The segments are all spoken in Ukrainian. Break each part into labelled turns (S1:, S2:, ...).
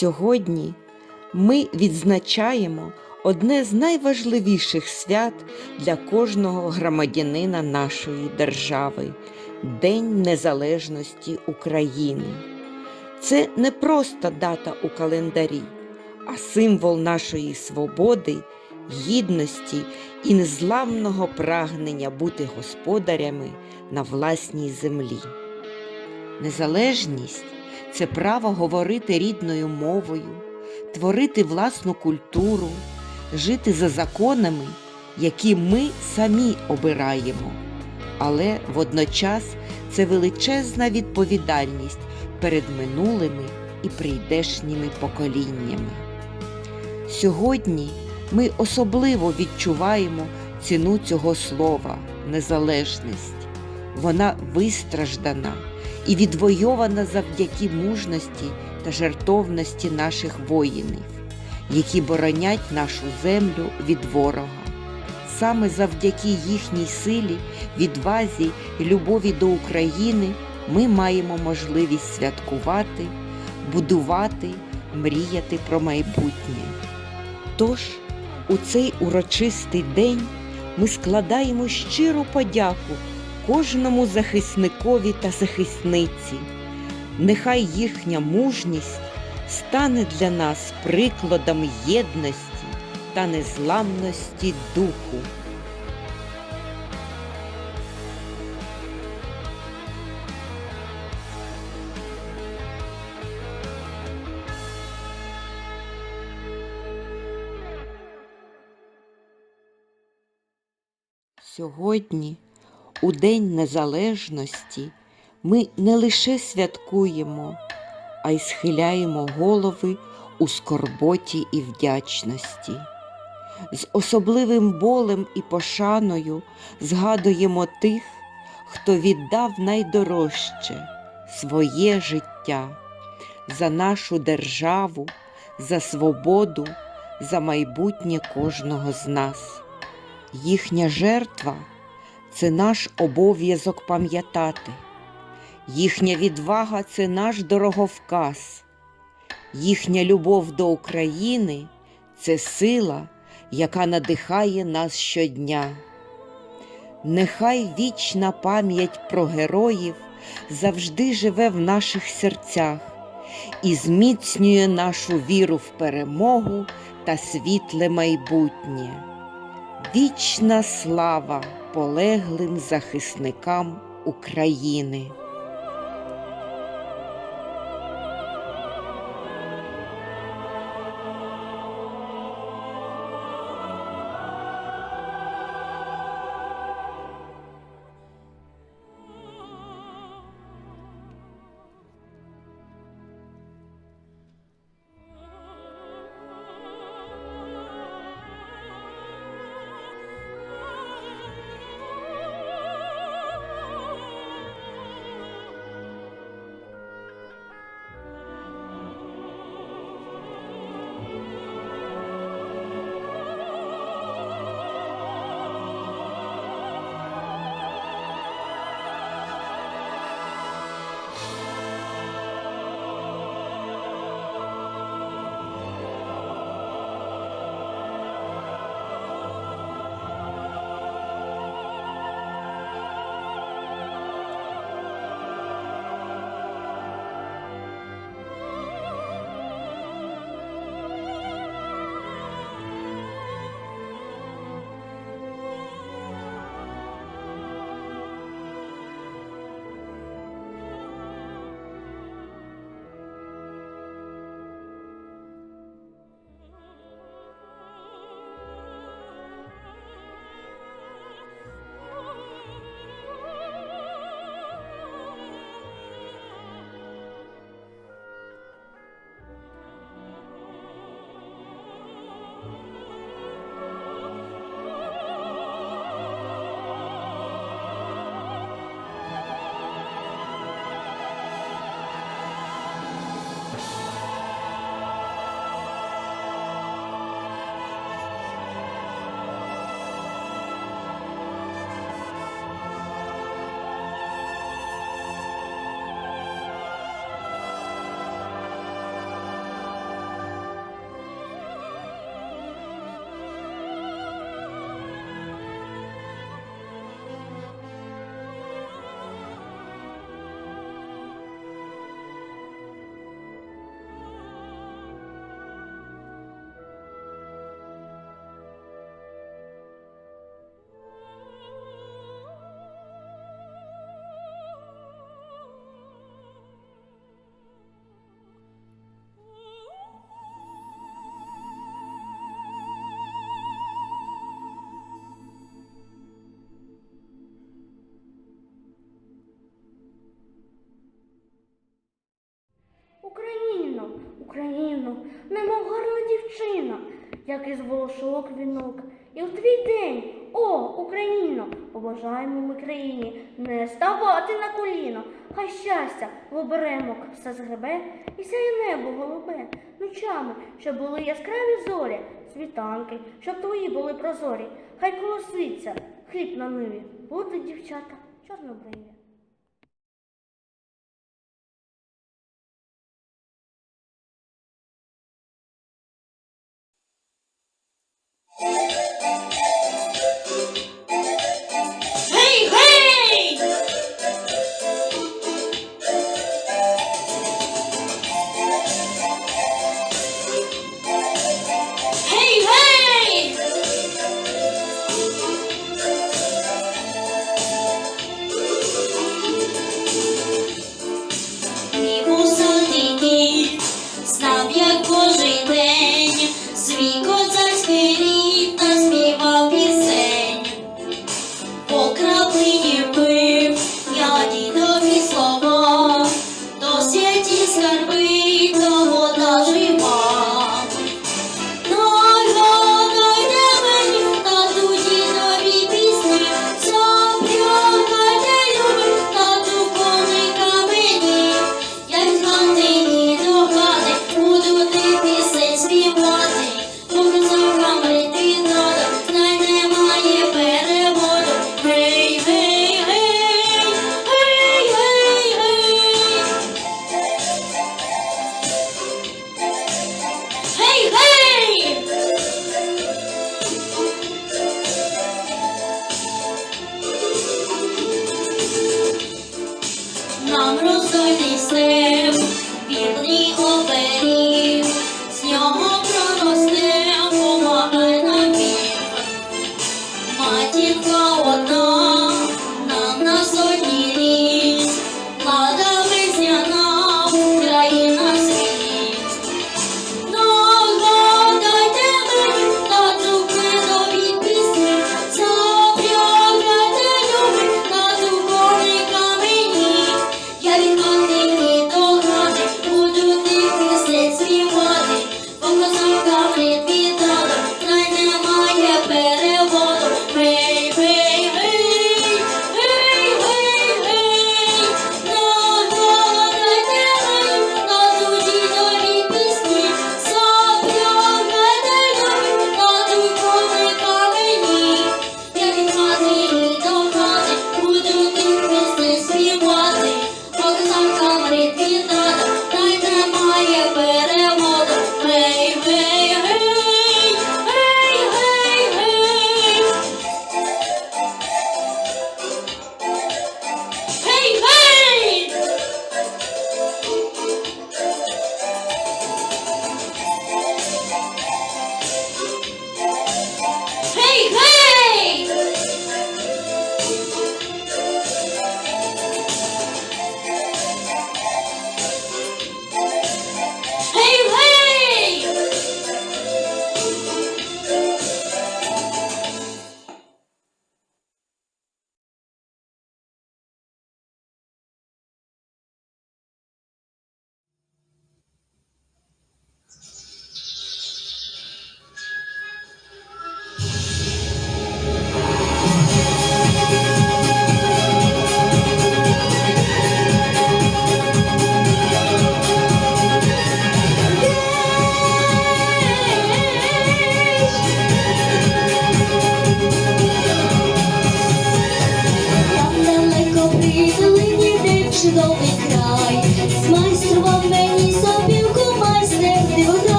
S1: Сьогодні ми відзначаємо одне з найважливіших свят для кожного громадянина нашої держави День Незалежності України. Це не просто дата у календарі, а символ нашої свободи, гідності і незламного прагнення бути господарями на власній землі. Незалежність це право говорити рідною мовою, творити власну культуру, жити за законами, які ми самі обираємо. Але водночас це величезна відповідальність перед минулими і прийдешніми поколіннями. Сьогодні ми особливо відчуваємо ціну цього слова незалежність. Вона вистраждана і відвойована завдяки мужності та жертовності наших воїнів, які боронять нашу землю від ворога. Саме завдяки їхній силі, відвазі і любові до України ми маємо можливість святкувати, будувати, мріяти про майбутнє. Тож у цей урочистий день ми складаємо щиру подяку кожному захисникові та захисниці. Нехай їхня мужність стане для нас прикладом єдності та незламності духу. Сьогодні, у День Незалежності, ми не лише святкуємо, а й схиляємо голови у скорботі і вдячності. З особливим болем і пошаною згадуємо тих, хто віддав найдорожче своє життя за нашу державу, за свободу, за майбутнє кожного з нас. Їхня жертва це наш обов'язок пам'ятати. Їхня відвага це наш дороговказ. Їхня любов до України це сила, яка надихає нас щодня. Нехай вічна пам'ять про героїв завжди живе в наших серцях і зміцнює нашу віру в перемогу та світле майбутнє. Вічна слава полеглим захисникам України.
S2: вигукнув, немов гарна дівчина, як із волошок вінок. І в твій день, о, Україно, побажаємо ми країні не ставати на коліно, хай щастя в оберемок все згребе і сяє небо голубе, ночами, щоб були яскраві зорі, світанки, щоб твої були прозорі, хай колоситься хліб на ниві, будуть дівчата чорнобриві.
S3: Thank you.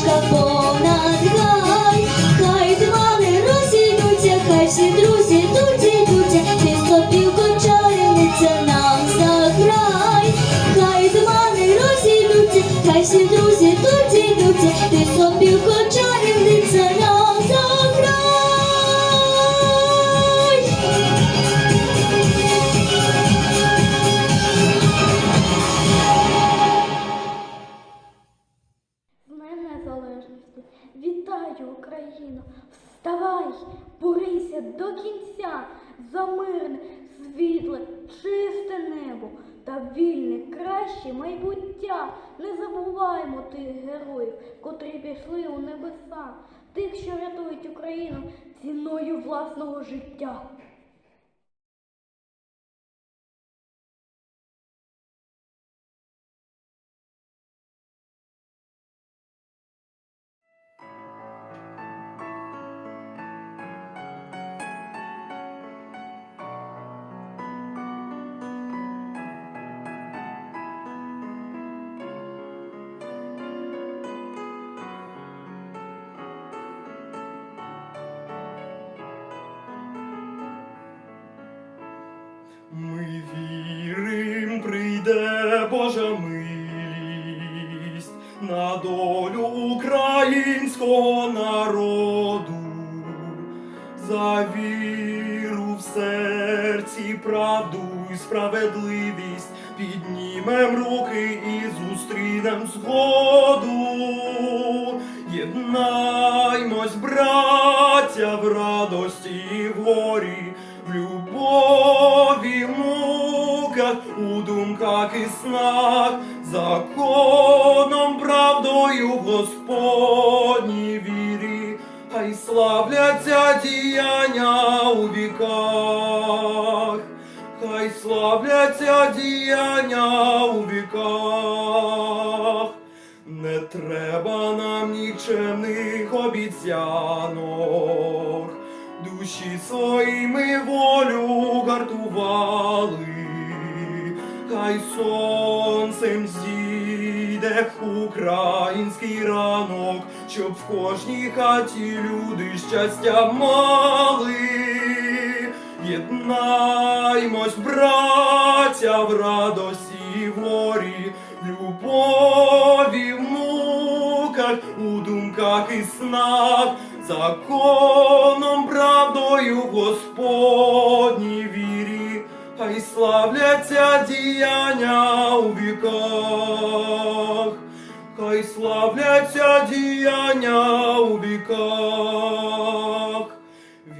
S3: Співаночка понад гай, хай тумани розійдуться, хай всі друзі тут йдуться, ти сопілко чарівниця нам заграй, хай тумани розійдуться, хай всі друзі
S2: Вітаю, Україно! Вставай, борися до кінця за мирне, світле, чисте небо та вільне, краще майбуття. Не забуваймо тих героїв, котрі пішли у небеса, тих, що рятують Україну ціною власного життя.
S4: Прийде Божа милість на долю українського народу, за віру в серці, правду і справедливість піднімем руки і зустрінем згоду. Єднаймось, браття, в радості і в горі, думках і снах, законом, правдою в Господній вірі, хай славляться діяння у віках, хай славляться діяння у віках. Не треба нам нікчемних обіцянок, душі своїми волю гартували, хай сонцем зійде український ранок, щоб в кожній хаті люди щастя мали. Єднаймось, браття, в радості і в горі, в любові, в муках, у думках і снах, законом, правдою в Господній вірі, хай славляться діяння у віках, хай славляться діяння у віках.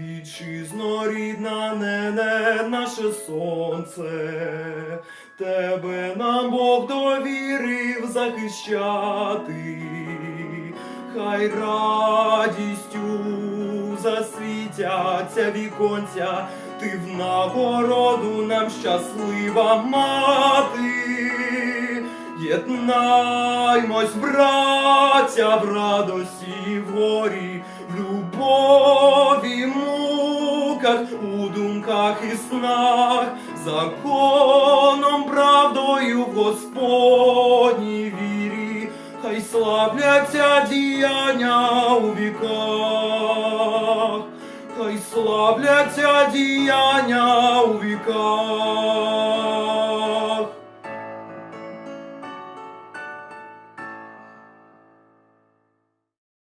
S4: Вітчизно рідна, нене наше сонце, тебе нам Бог довірив захищати, хай радістю засвітяться віконця, ти в нагороду нам щаслива мати. Єднаймось, браття, в радості і в горі, в любові, в думках, у думках і снах, законом, правдою в Господній вірі, хай славляться діяння у віках, славляться діяння у віках.